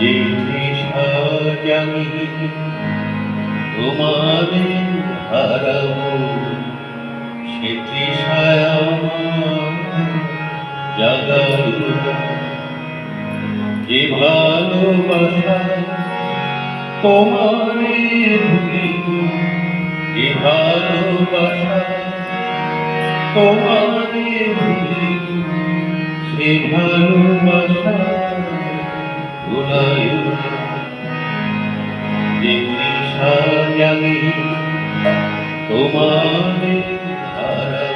যে জানি তোমাদের হারাবো। ভালোবাসায় তোমারে ভুলিব যে ভালোবাসায় তোমারে ভুলিব সে ভালোবাসা ভুলাইব না। যে তৃষা জাগি তোমারে হারাবো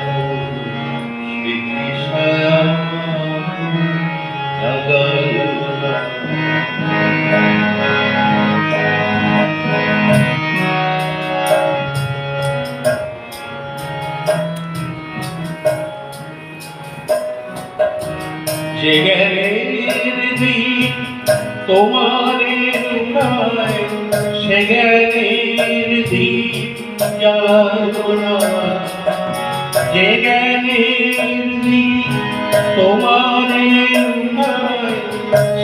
জ্ঞানের দিন তোমারে সে না যে দিন তোমারে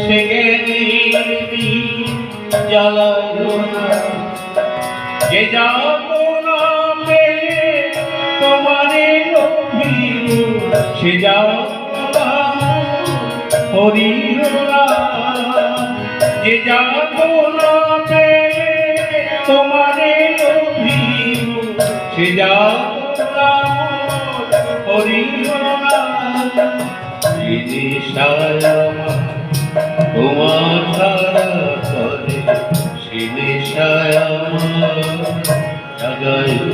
সে জ্বালায় না যে যাতনা পেয়ে তোমারে সে যাতনা হরিল না যে যাতনা তোমারে তোমার ছাড়া করে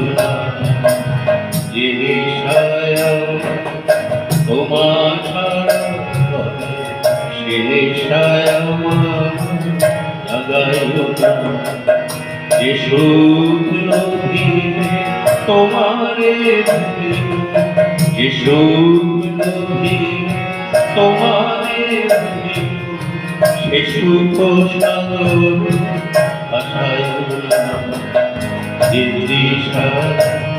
তোমারে তোমারে সুখ সাগর ভাষায় দিদি সারা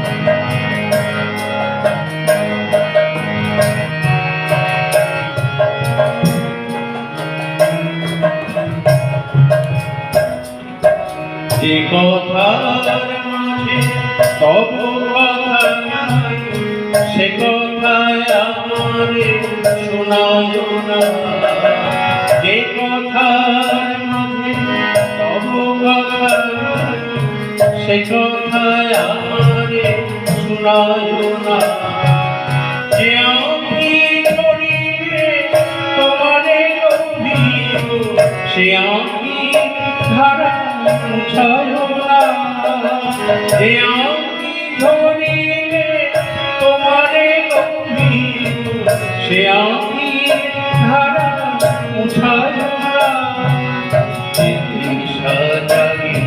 যে কথার সে কথায় আমারে শোনায় না। সে আমি ধারা যে তৃষা জাগি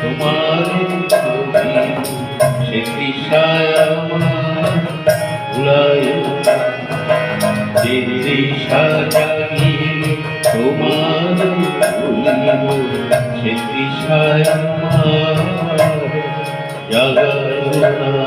তোমার সে তৃষায় আমার ভুলায় দিদি সাজাগি তোমার সে তৃষায় আমার Yeah.